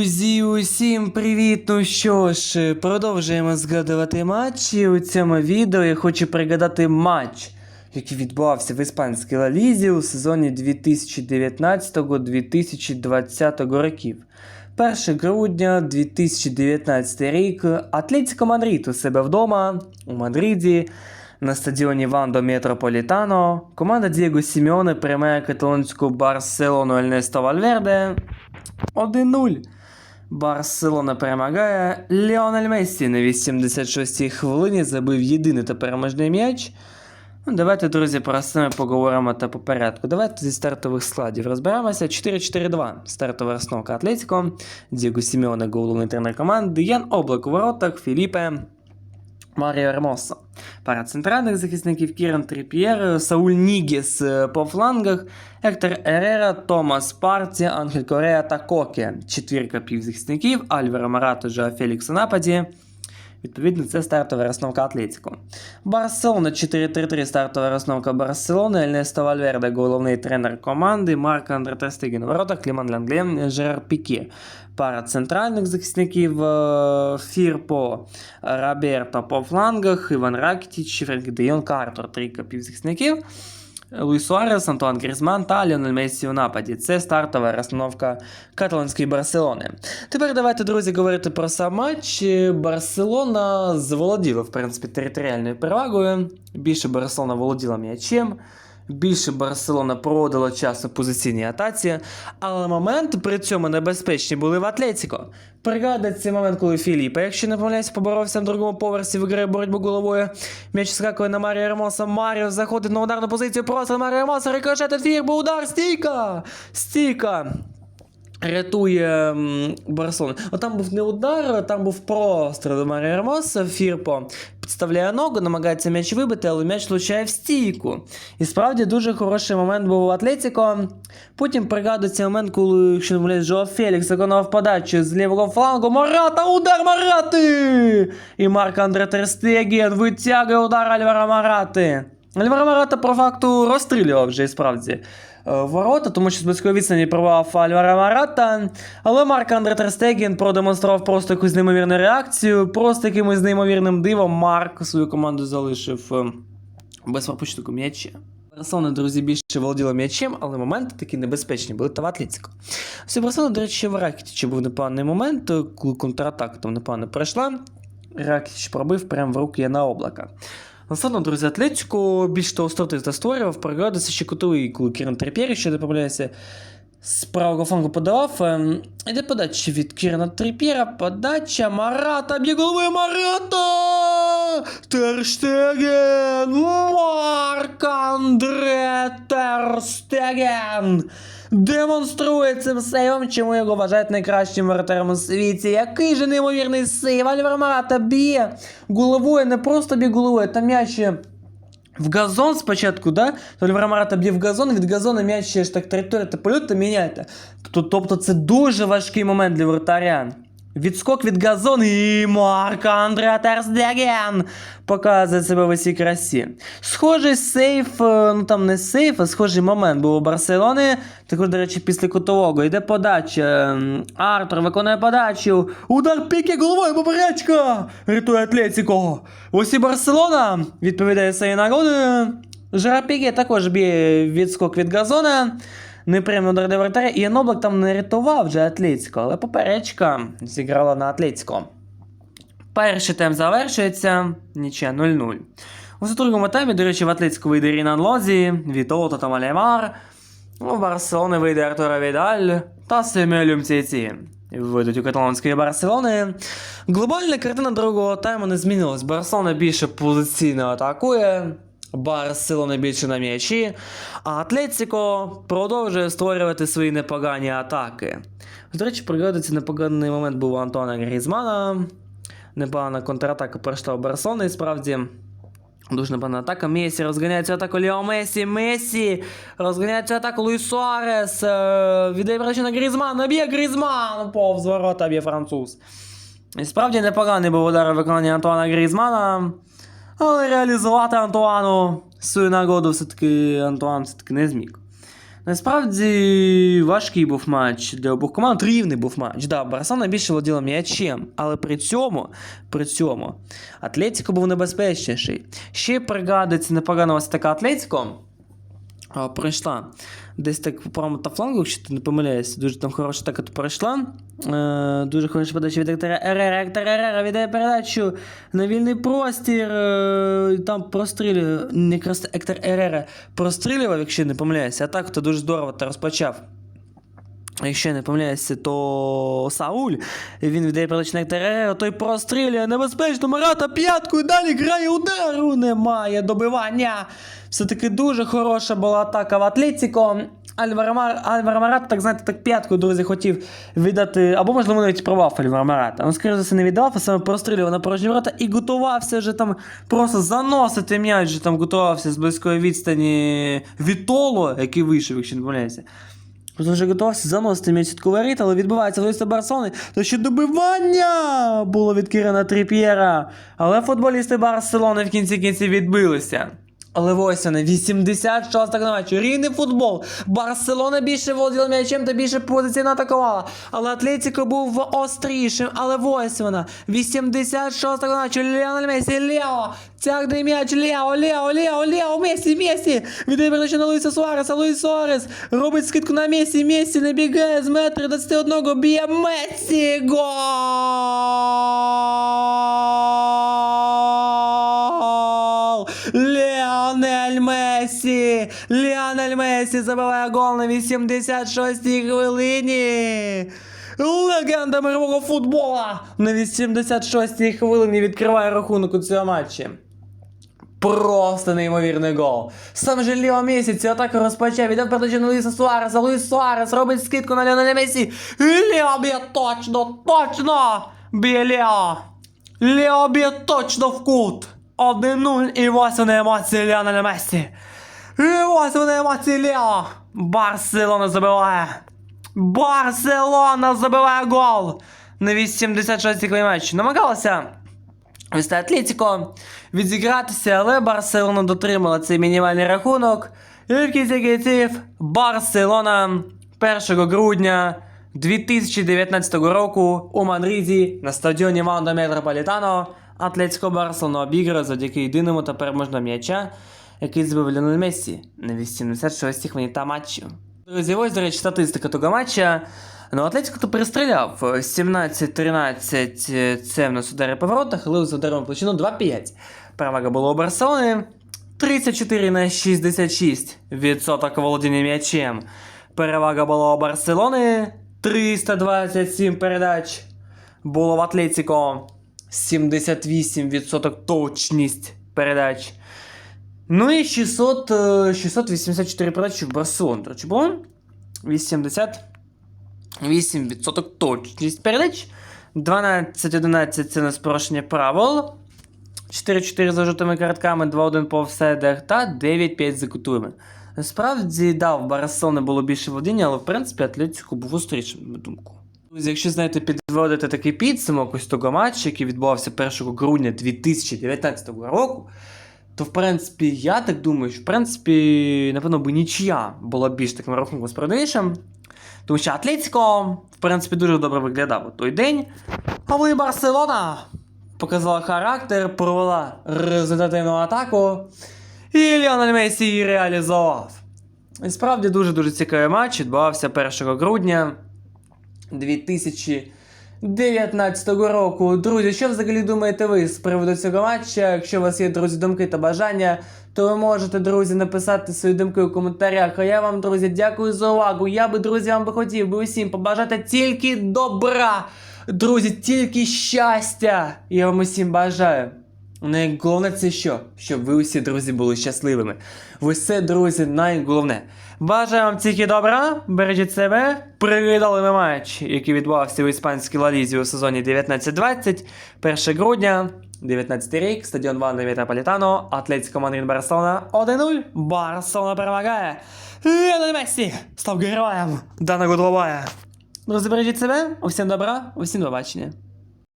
Друзі, усім привіт! Ну що ж, продовжуємо згадувати матчі. У цьому відео я хочу пригадати матч, який відбувався в іспанській Ла Лізі у сезоні 2019-2020 років. 1 грудня 2019 рік Атлетико Мадрид у себе вдома у Мадриді на стадіоні Вандо Метрополітано команда Дієго Сімеоне приймає каталонську Барселону Ельнесто Вальверде 1-0. Барселона перемагає. Леонель Мессі на 86-й хвилині забив єдиний та переможний м'яч. Ну, давайте, друзі, про основне поговоримо та по порядку. Давайте зі стартових складів розберемося. 4-4-2. Стартова основка Атлетико. Діго Сімеоне, головний тренер команди. Ян Облак у воротах, Філіпе, Маріо Ермосо. Пара центральних захисників Кіран Тріп'єр, Сауль Нігіс е, по флангах, Ектор Ерера, Томас Парті, Ангель Корея та Коке. Четвірка півзахисників, Альвера Марато, Жоа Фелікс у нападі. Відповідно, це стартова розновка Атлетико. Барселона 4-3-3 стартова розновка Барселони. Ельнесто Вальверде, головний тренер команди. Марк Андре Тестеген у воротах, Кліман Лангле, Жерар Піке. Пара центральних захисників е, Фірпо, Роберто по флангах, Іван Ракітіч, Френк Де Йонг, Артур, трійка півзахисників. Луїс Суарес, Антуан Грізман та Ліонель Мессі у нападі. Це стартова розстановка каталонської Барселони. Тепер давайте, друзі, говорити про сам матч. Барселона заволоділа, в принципі, територіальною перевагою. Більше Барселона володіла м'ячем. Більше Барселона проводила час у позиційній атаці, але моменти при цьому небезпечні були в Атлетіко. Пригадайте цей момент, коли Філіпа, якщо не помиляюсь, поборовся на другому поверсі, виграє боротьбу головою. М'яч скакує на Маріо Ермоса. Маріо заходить на ударну позицію. Просто Маріо Ермоса, рикошет Фірбу, удар, стійка! Стійка! Рятує Барселону. От там був не удар, там був простріл до Марія Ермоса. Фірпо підставляє ногу, намагається м'яч вибити, але м'яч влучає в стійку. І справді дуже хороший момент був у Атлетіко. Потім пригадується момент, коли, якщо не Жоа Фелікс виконав подачу з лівого флангу. Марата, удар Марати! І Марк Андре Терстеген витягує удар Альвара Марати. Альвара Марата по факту розстрілював вже і справді ворота, тому що з близької відстані провав Альвара Марата. Але Марк Андре Терстеген продемонстрував просто якусь неймовірну реакцію. Просто якимось неймовірним дивом Марк свою команду залишив е, без пропущеного м'яча. Барселона, друзі, більше володіла м'ячем, але моменти такі небезпечні були та в Атлетико. Все Барселона, до речі, в Ракітічі був непоганий момент, е, коли контратака там непогано пройшла. Ракітіч пробив прямо в руки Яна Облака. Наступно, друзі, Атлетику більш того створив створював, пригадується ще кутовий, коли Кіран Трипєр, ще помиляюся, з правого флангу подавав. Ем, Іде подача від Кірана Трипєра, подача Марата, б'є головою Марата! Терштеген! Марк Андре Терштеген! Демонструє цим сейвом, чому його вважають найкращим воротарем у світі. Який же неймовірний сейв! Альвар Марата б'є головою, не просто б'є головою, там м'яч в газон спочатку, да? То Альвара Марата б'є в газон, від газону м'яч ще ж так територія та польоти міняєте. Тобто, це дуже важкий момент для воротаря. Відскок від газону і Марк Андре Терстеген показує себе в усій красі. Схожий сейф, е, ну там не сейф, а схожий момент був у Барселони. Також, до речі, після кутового йде подача. Артур виконує подачу. Удар піки головою поперечка! Рятує Атлетіко. Ось і Барселона відповідає своєю нагодою. Жерар Піке також б'є відскок від газона. Неприємно удар до вратаря. І Яноблак там не рятував вже Атлетико, але поперечка зіграла на Атлетико. Перший тайм завершується. Нічия 0-0. У другому таймі, до речі, в Атлетико вийде Рінан Лозі, Вітоло та Малемар. У Барселони вийде Артура Відаль та Семель Умціці. Вийдуть у каталонської Барселони. Глобальна картина другого тайму не змінилась. Барселона більше позиційно атакує. Барселона більше на м'ячі, а Атлетико продовжує створювати свої непогані атаки. До речі, пригадується непоганий момент був у Антуана Грізмана. Непогана контратака пройшла у Барселони, справді. Дуже непогана атака. Месі розганяє цю атаку Лео Месі. Месі розганяє цю атаку Луїс Суарес. Е, Віддає передачу на Грізмана. Б'є Грізман. Повз ворота б'є француз. І справді непоганий був удар у виконанні Антуана Грізмана. Але реалізувати Антуану свою нагоду все-таки Антуан все-таки не зміг. Насправді важкий був матч для обох команд, рівний був матч. Да, Барселона більше володіла м'ячем, але при цьому, при цьому Атлетіко був небезпечніший. Ще пригадується непогано ось така Атлетіко. Пройшла десь так по правому та флангу, якщо ти не помиляєшся, дуже там хороша така пройшла. Е, дуже хороша подача від Ектора Ерера. Ектор Ерера віддає передачу на вільний простір. Е, там прострілює, якраз Ектор Ерера прострілював, якщо не помиляюся. А так то дуже здорово та розпочав. Якщо я не помиляюся, то Сауль. Він віддає передачу на Ектора той прострілює небезпечно Марата п'яткою, далі грає удару, немає добивання. Все-таки дуже хороша була атака в Атлетіко. Альваро Марата, так знаєте, так п'яткою, друзі, хотів віддати, або можливо навіть провав Альваро Марата. Він, скоріше за все, не віддав, а саме прострілював на порожні ворота і готувався вже там просто заносити м'яч, там готувався з близької відстані від Толо, який вийшов, якщо не помиляюся. Просто вже готувався заносити м'яч від воріт, але відбувається виїзд Барселони, то ще добивання було від Кірана Тріп'єра. Але футболісти Барселони в кінці кінці відбилися. Але вони, 86 на матчу. Рівний футбол. Барселона більше володіла м'ячем та більше позиційно атакувала. Але Атлетіко був острішим. Але ось вона. 86 на матчу. Ліонель Месі, Лео. Тягне м'яч, Лео, Лео, Лео, Лео, Месі, Месі. Віддає передачу на Луїса Суареса, Луїс Суарес. Робить скидку на Месі, Месі набігає з метра 21, б'є Месі. Гол! Месі! Леонель Месі забиває гол на 86-й хвилині! Легенда мирового футбола на 86-й хвилині відкриває рахунок у цьому матчі. Просто неймовірний гол. Сам же Лео Месі цю атаку розпочав, віддав передачу на Луїса Суареса. Луїс Суарес робить скидку на Леонеля Месі. І Лео б'є точно, точно! Б'є Лео. Лео б'є точно в кут. 1-0 і ось вони емоції Леонеля Месі. І ось вони. Барселона забиває. Барселона забиває гол на 86-й матч. Намагалася ось Атлетіко відзігратися, але Барселона дотримала цей мінімальний рахунок. І в кінці кінців Барселона 1 грудня 2019 року у Мадриді на стадіоні Ванда Метрополітано Атлетико Барселону обіграє завдяки єдиному та переможному м'яча, який збив Ліонель Мессі на 86-й хвилині матчу. Друзі, ось, до речі, статистика того матча. Ну, Атлетико то перестріляв 17-13 це в нас удари по воротах, але з ударом площину 2-5. Перевага була у Барселони 34 на 66 відсоток володіння м'ячем. Перевага була у Барселони 327 передач. Було в Атлетико 78% точність передач. Ну і 600, е, 684 передачі в Барселоні. До речі, було 88% точність передач. 12-11 це не порушення правил. 4-4 за жовтими картками, 2-1 по офсайдах та 9-5 за кутуємо. Насправді, да, в Барселони було більше володіння, але в принципі Атлетико був острішим, на думку. Якщо знаєте, підводити такий підсумок ось того матчу, який відбувався 1 грудня 2019 року, то в принципі, я так думаю, що в принципі, напевно, би нічия була більш таким рахунком справедливішим. Тому що Атлетико, в принципі, дуже добре виглядав у той день. Але і Барселона показала характер, провела результативну атаку. І Ліонель Месі її реалізував. І справді дуже-дуже цікавий матч відбувався 1 грудня 2019 року. Друзі, що взагалі думаєте ви з приводу цього матча? Якщо у вас є друзі, думки та бажання, то ви можете, друзі, написати свої думки у коментарях. А я вам, друзі, дякую за увагу. Я би, друзі, вам би хотів би усім побажати тільки добра. Друзі, тільки щастя. Я вам усім бажаю. Найголовне це що? Щоб ви усі, друзі, були щасливими. Ви друзі, найголовне. Бажаю вам тільки добра, бережіть себе. Привітали матч, який відбувався у іспанській лалізі у сезоні 19-20, 1 грудня, 19 рік, стадіон Ванна Метрополітано, Атлетико Мадрид Барселона 1-0. Барселона перемагає. Леонель Мессі став героєм. Дана Гудровая. Друзі, бережіть себе, усім добра, усім до побачення.